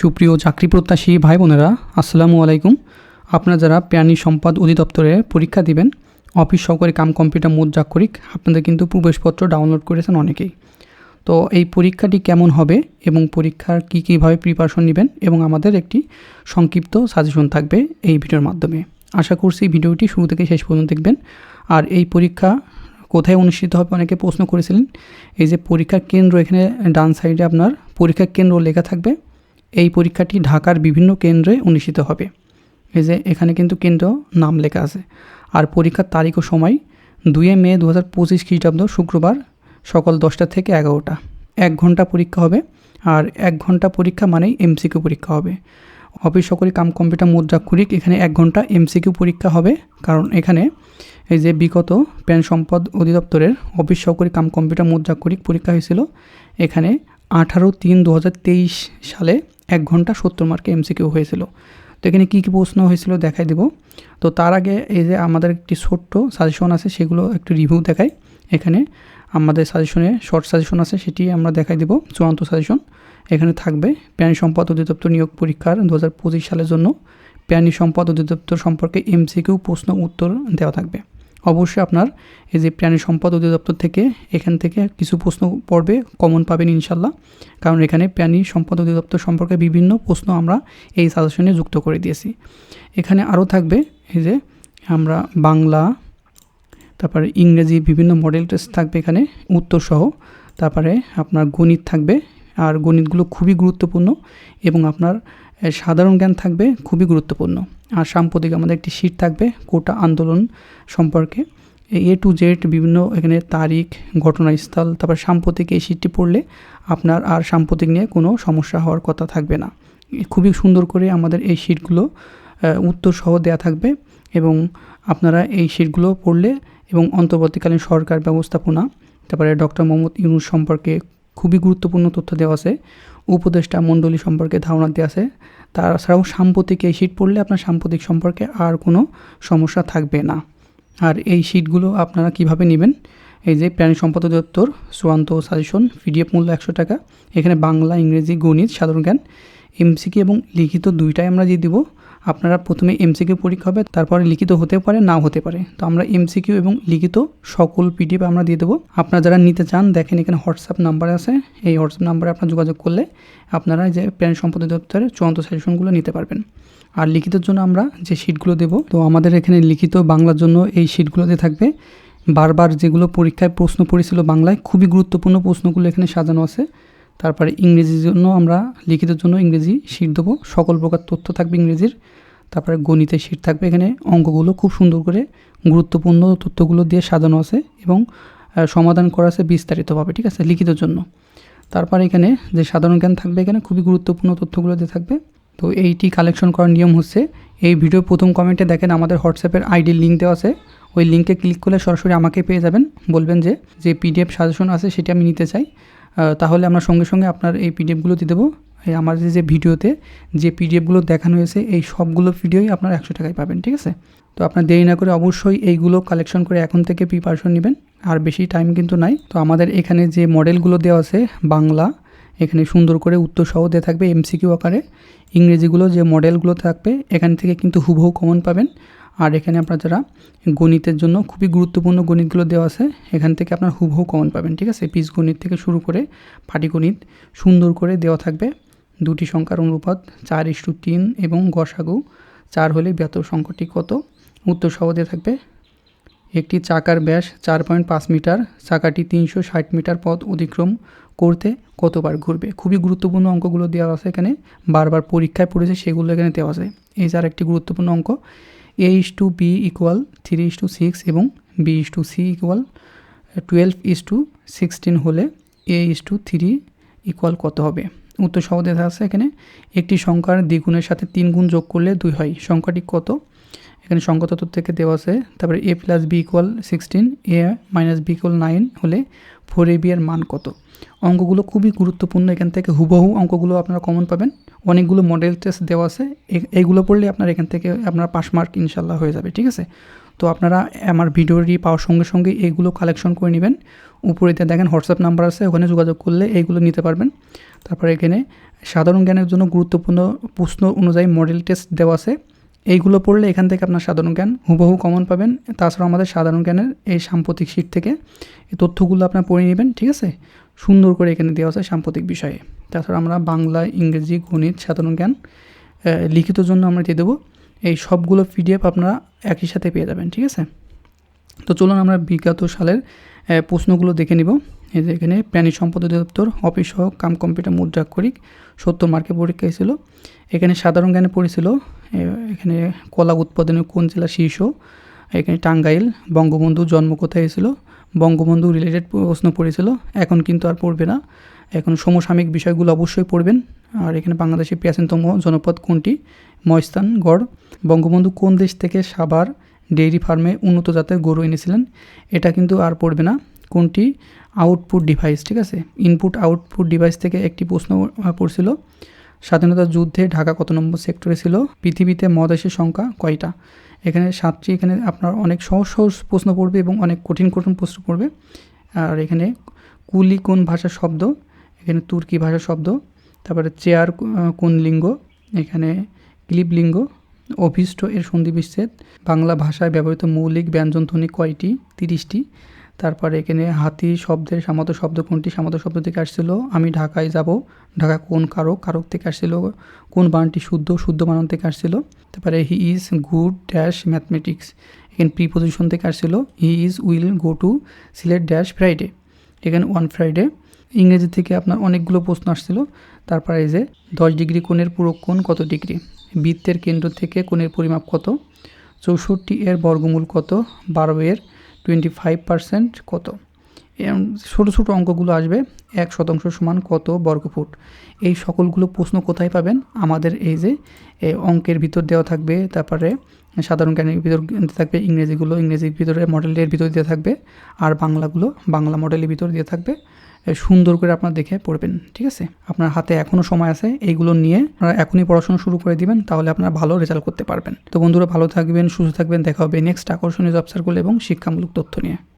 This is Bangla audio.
সুপ্রিয় চাকরি প্রত্যাশী ভাই বোনেরা আসসালামু আলাইকুম। আপনারা যারা প্রাণী সম্পদ অধিদপ্তরে পরীক্ষা দিবেন, অফিস সহকারী কাম কম্পিউটার মোট মুদ্রাক্ষরিক আপনাদের কিন্তু প্রবেশপত্র ডাউনলোড করেছেন অনেকেই। তো এই পরীক্ষাটি কেমন হবে এবং পরীক্ষার কী কীভাবে প্রিপারেশন নেবেন এবং আমাদের একটি সংক্ষিপ্ত সাজেশন থাকবে এই ভিডিওর মাধ্যমে। আশা করছি ভিডিওটি শুরু থেকে শেষ পর্যন্ত দেখবেন। আর এই পরীক্ষা কোথায় অনুষ্ঠিত হবে অনেকে প্রশ্ন করেছিলেন। এই যে পরীক্ষার কেন্দ্র এখানে ডান সাইডে আপনার পরীক্ষার কেন্দ্র লেখা থাকবে। এই পরীক্ষাটি ঢাকার বিভিন্ন কেন্দ্রে অনুষ্ঠিত হবে। এই যে, এখানে কিন্তু কেন্দ্র নাম লেখা আছে। আর পরীক্ষার তারিখ ও সময় দুয়ে মে দু হাজার পঁচিশ খ্রিস্টাব্দ শুক্রবার সকাল দশটা থেকে এগারোটা। এক ঘণ্টা পরীক্ষা হবে আর এক ঘণ্টা পরীক্ষা মানেই এমসিকিউ পরীক্ষা হবে। অফিস সহকারী কাম কম্পিউটার মুদ্রাক্ষরিক এখানে এক ঘণ্টা এমসিকিউ পরীক্ষা হবে। কারণ এখানে এই যে বিগত প্যান সম্পদ অধিদপ্তরের অফিস সহকারী কাম কম্পিউটার মুদ্রাক্ষরিক পরীক্ষা হয়েছিল। এখানে আঠারো তিন দু সালে এক ঘণ্টা সত্তর মার্কে এমসিকিউ হয়েছিল। তো এখানে কী কী প্রশ্ন হয়েছিল দেখাই দেব। তো তার আগে এই যে আমাদের একটি ছোট্ট সাজেশন আছে, সেগুলো একটু রিভিউ দেখাই। এখানে আমাদের সাজেশনে শর্ট সাজেশন আছে, সেটি আমরা দেখাই দেব। চূড়ান্ত সাজেশন এখানে থাকবে প্রাণী সম্পদ অধিদপ্তর নিয়োগ পরীক্ষার দু হাজার পঁচিশ সালের জন্য। প্রাণী সম্পদ অধিদপ্তর সম্পর্কে এমসিকিউ প্রশ্ন উত্তর দেওয়া থাকবে। অবশ্যই আপনার এই যে প্রাণী সম্পদ অধিদপ্তর থেকে এখান থেকে কিছু প্রশ্ন পড়বে কমন পাবেন ইনশাল্লাহ। কারণ এখানে প্রাণী সম্পদ অধিদপ্তর সম্পর্কে বিভিন্ন প্রশ্ন আমরা এই সাজেশনে যুক্ত করে দিয়েছি। এখানে আরও থাকবে, এই যে আমরা বাংলা, তারপরে ইংরেজি বিভিন্ন মডেল টেস্ট থাকবে এখানে উত্তর সহ তারপরে আপনার গণিত থাকবে, আর গণিতগুলো খুবই গুরুত্বপূর্ণ এবং আপনার সাধারণ জ্ঞান থাকবে, খুবই গুরুত্বপূর্ণ। আর সাম্প্রতিক আমাদের একটি শীট থাকবে, কোটা আন্দোলন সম্পর্কে। এ টু জেড বিভিন্ন এখানে তারিখ, ঘটনাস্থল, তারপর সাম্প্রতিক এই শীটটি পড়লে আপনার আর সাম্প্রতিক নিয়ে কোনো সমস্যা হওয়ার কথা থাকবে না। খুবই সুন্দর করে আমাদের এই শীটগুলো উত্তর সহ দেয়া থাকবে এবং আপনারা এই শীটগুলো পড়লে এবং অন্তর্বর্তীকালীন সরকার ব্যবস্থাপনা, তারপরে ডক্টর মোহাম্মদ ইউনুস সম্পর্কে খুবই গুরুত্বপূর্ণ তথ্য দেওয়া আছে, উপদেষ্টা মণ্ডলী সম্পর্কে ধারণা দেওয়া আছে তাছাড়াও সাম্প্রতিক এই শীট পড়লে আপনার সাম্প্রতিক সম্পর্কে আর কোনো সমস্যা থাকবে না। আর এই শীটগুলো আপনারা কীভাবে নেবেন? এই যে প্রাণী সম্পদ দপ্তর চূড়ান্ত সাজেশন পিডিএফ মূল্য একশো টাকা, এখানে বাংলা, ইংরেজি, গণিত, সাধারণ জ্ঞান এমসিকিউ এবং লিখিত দুইটাই আমরা দিয়ে দিব। আপনারা প্রথমে এমসিকিউ পরীক্ষা হবে, তারপরে লিখিত হতে পারে, নাও হতে পারে। তো আমরা এমসিকিউ এবং লিখিত সকল পিডিএফ আমরা দিয়ে দেবো। আপনারা যারা নিতে চান, দেখেন এখানে হোয়াটসঅ্যাপ নাম্বার আছে। এই হোয়াটসঅ্যাপ নাম্বারে আপনার যোগাযোগ করলে আপনারা যে প্রাণী সম্পদ দপ্তরের চূড়ান্ত সাজেশনগুলো নিতে পারবেন। আর লিখিতের জন্য আমরা যে শিটগুলো দেব, তো আমাদের এখানে লিখিত বাংলার জন্য এই শিটগুলোতে থাকবে। বারবার যেগুলো পরীক্ষায় প্রশ্ন পড়েছিল বাংলায়, খুবই গুরুত্বপূর্ণ প্রশ্নগুলো এখানে সাজানো আছে। তারপরে ইংরেজির জন্য আমরা লিখিতের জন্য ইংরেজি শিট দেবো। সকল প্রকার তথ্য থাকবে ইংরেজির। তারপরে গণিতের শিট থাকবে। এখানে অঙ্কগুলো খুব সুন্দর করে গুরুত্বপূর্ণ তথ্যগুলো দিয়ে সাজানো আছে এবং সমাধান করা আছে বিস্তারিতভাবে, ঠিক আছে? লিখিতের জন্য। তারপর এখানে যে সাধারণ জ্ঞান থাকবে এখানে খুবই গুরুত্বপূর্ণ তথ্যগুলো দিয়ে থাকবে। তো এইটি কালেকশন করার নিয়ম হচ্ছে, এই ভিডিও প্রথম কমেন্টে দেখেন আমাদের হোয়াটসঅ্যাপের আইডি লিঙ্ক দেওয়া আছে। ওই লিঙ্কে ক্লিক করলে সরাসরি আমাকে পেয়ে যাবেন। বলবেন যে যে পিডিএফ সাজেশন আছে সেটি আমি নিতে চাই। তাহলে আমরা সঙ্গে সঙ্গে আপনার এই পিডিএফগুলো দিয়ে দেবো। এই আমার যে যে ভিডিওতে যে পিডিএফগুলো দেখানো হয়েছে, এই সবগুলো ভিডিওই আপনার একশো টাকায় পাবেন, ঠিক আছে? তো আপনার দেরি না করে অবশ্যই এইগুলো কালেকশন করে এখন থেকে প্রিপারেশন নেবেন। আর বেশি টাইম কিন্তু নাই। তো আমাদের এখানে যে মডেলগুলো দেওয়া আছে, বাংলা, এখানে সুন্দর করে উত্তর সহ দেওয়া থাকবে এমসিকিউ আকারে। ইংরেজিগুলো যে মডেলগুলো থাকবে, এখান থেকে কিন্তু হুবহু কমন পাবেন। আর এখানে আপনার যারা গণিতের জন্য খুবই গুরুত্বপূর্ণ গণিতগুলো দেওয়া আছে, এখান থেকে আপনার হুবহু কমন পাবেন, ঠিক আছে? পিস গণিত থেকে শুরু করে পাটিগণিত সুন্দর করে দেওয়া থাকবে। দুটি সংখ্যার অনুপাত চার ইস্টু তিন এবং গসাগু চার হলে ব্যাতর সংখ্যাটি কত? উত্তর সহ দেওয়া থাকবে, একটি চাকার ব্যাস চার পয়েন্ট পাঁচ মিটার, চাকাটি তিনশো ষাট মিটার পথ অতিক্রম করতে কতবার ঘুরবে? খুবই গুরুত্বপূর্ণ অঙ্কগুলো দেওয়া আছে এখানে, বারবার পরীক্ষায় পড়েছে সেগুলো এখানে দেওয়া আছে। এই যার একটি গুরুত্বপূর্ণ অঙ্ক A is to B equal three is to six এবং B is to C equal twelve is to sixteen হলে A is to three equal কত হবে? উত্তর সহ দেওয়া আছে এখানে। একটি সংখ্যার দ্বিগুণের সাথে তিন গুণ যোগ করলে দুই হয়। সংখ্যাটি কত? এখানে সংখ্যা তত্ত্ব থেকে দেওয়া আছে। তারপরে A plus B equal sixteen A minus B equal nine হলে ফোর এ বি এর মান কত? অঙ্কগুলো খুবই গুরুত্বপূর্ণ। এখান থেকে হুবহু অঙ্কগুলো আপনারা কমন পাবেন। অনেকগুলো মডেল টেস্ট দেওয়া আছে। এইগুলো পড়লে আপনার এখান থেকে আপনার পাস মার্ক ইনশাল্লাহ হয়ে যাবে, ঠিক আছে? তো আপনারা আমার ভিডিওটি পাওয়ার সঙ্গে সঙ্গে এইগুলো কালেকশন করে নেবেন। উপরেতে দেখেন হোয়াটসঅ্যাপ নাম্বার আছে, ওখানে যোগাযোগ করলে এইগুলো নিতে পারবেন। তারপরে এখানে সাধারণ জ্ঞানের জন্য গুরুত্বপূর্ণ প্রশ্ন অনুযায়ী মডেল টেস্ট দেওয়া আছে। এইগুলো পড়লে এখান থেকে আপনার সাধারণ জ্ঞান হুবহু কমন পাবেন। তাছাড়াও আমাদের সাধারণ জ্ঞানের এই সাম্প্রতিক শীট থেকে এই তথ্যগুলো আপনার পড়ে নেবেন, ঠিক আছে? সুন্দর করে এখানে দেওয়া আছে সাম্প্রতিক বিষয়ে। তাছাড়া আমরা বাংলা, ইংরেজি, গণিত, সাধারণ জ্ঞান লিখিত জন্য আমরা দিয়ে দেবো। এই সবগুলো পিডিএফ আপনারা একই সাথে পেয়ে যাবেন, ঠিক আছে? তো চলুন আমরা বিগত সালের প্রশ্নগুলো দেখে নিব। এই যে এখানে প্রাণী সম্পদ অধিদপ্তর, অফিস সহ কাম কম্পিউটার মুদ্রাক্ষরিক সত্তর মার্কের পরীক্ষা ছিল এখানে সাধারণ জ্ঞানে পড়েছিল এখানে কলা উৎপাদনের কোন জেলা শীর্ষ? এখানে টাঙ্গাইল, বঙ্গবন্ধু জন্ম কোথায় হয়েছিল বঙ্গবন্ধু রিলেটেড প্রশ্ন পড়েছিল, এখন কিন্তু আর পড়বে না। এখন সমসাময়িক বিষয়গুলো অবশ্যই পড়বেন। আর এখানে বাংলাদেশের প্রাচীনতম জনপদ কোনটি? ময়স্তানগড় বঙ্গবন্ধু কোন দেশ থেকে সাভার ডেইরি ফার্মে উন্নত জাতের গরু এনেছিলেন? এটা কিন্তু আর পড়বে না। কোনটি? আউটপুট ডিভাইস, ঠিক আছে? ইনপুট, আউটপুট ডিভাইস থেকে একটি প্রশ্ন পড়ছিল। স্বাধীনতা যুদ্ধে ঢাকা কত নম্বর সেক্টরে ছিল? পৃথিবীতে মহাদেশের সংখ্যা কয়টা? এখানে সাতটি, এখানে আপনার অনেক সহজ সহজ প্রশ্ন পড়বে এবং অনেক কঠিন কঠিন প্রশ্ন পড়বে। আর এখানে কুলি কোন ভাষার শব্দ? এখানে তুর্কি ভাষার শব্দ, তারপরে চেয়ার কোন লিঙ্গ, এখানে ক্লিপ লিঙ্গ, অভিষ্ট এর সন্ধি বিচ্ছেদ, বাংলা ভাষায় ব্যবহৃত মৌলিক ব্যঞ্জনধ্বনি কয়টি? তিরিশটি। তারপরে এখানে হাতি শব্দের সামত শব্দ কোনটি? সামত শব্দ থেকে আসছিল, আমি ঢাকায় যাব, ঢাকা কোন কারক কারক থেকে আসছিল, কোন বানটি শুদ্ধ শুদ্ধ বানান থেকে আসছিল। তারপরে he is good dash mathematics এখানে প্রিপোজিশন থেকে আসছিল he is will go to Sylhet dash Friday এখানে ওয়ান ফ্রাইডে ইংরেজি থেকে আপনার অনেকগুলো প্রশ্ন আসছিল। তারপরে এই যে, দশ ডিগ্রি কোণের পুরো কোণ কত ডিগ্রি? বৃত্তের কেন্দ্র থেকে কোণের পরিমাপ কত? চৌষট্টি এর বর্গমূল কত? বারো এর টোয়েন্টি ফাইভ পার্সেন্ট কত? ছোটো ছোটো অঙ্কগুলো আসবে, এক শতাংশ সমান কত বর্গফুট? এই সকলগুলো প্রশ্ন কোথায় পাবেন? আমাদের এই যে অঙ্কের ভিতর দেওয়া থাকবে, তারপরে সাধারণ জ্ঞানের ভিতর থাকবে, ইংরেজিগুলো ইংরেজির ভিতরে মডেলের ভিতর দিয়ে থাকবে, আর বাংলাগুলো বাংলা মডেলের ভিতর দিয়ে থাকবে। সুন্দর করে আপনার দেখে পড়বেন, ঠিক আছে? আপনার হাতে এখনও সময় আছে, এইগুলো নিয়ে আপনারা এখনই পড়াশোনা শুরু করে দিবেন, তাহলে আপনারা ভালো রেজাল্ট করতে পারবেন। তো বন্ধুরা ভালো থাকবেন, সুস্থ থাকবেন, দেখা হবে নেক্সট আকর্ষণীয় জব এবং শিক্ষামূলক তথ্য নিয়ে।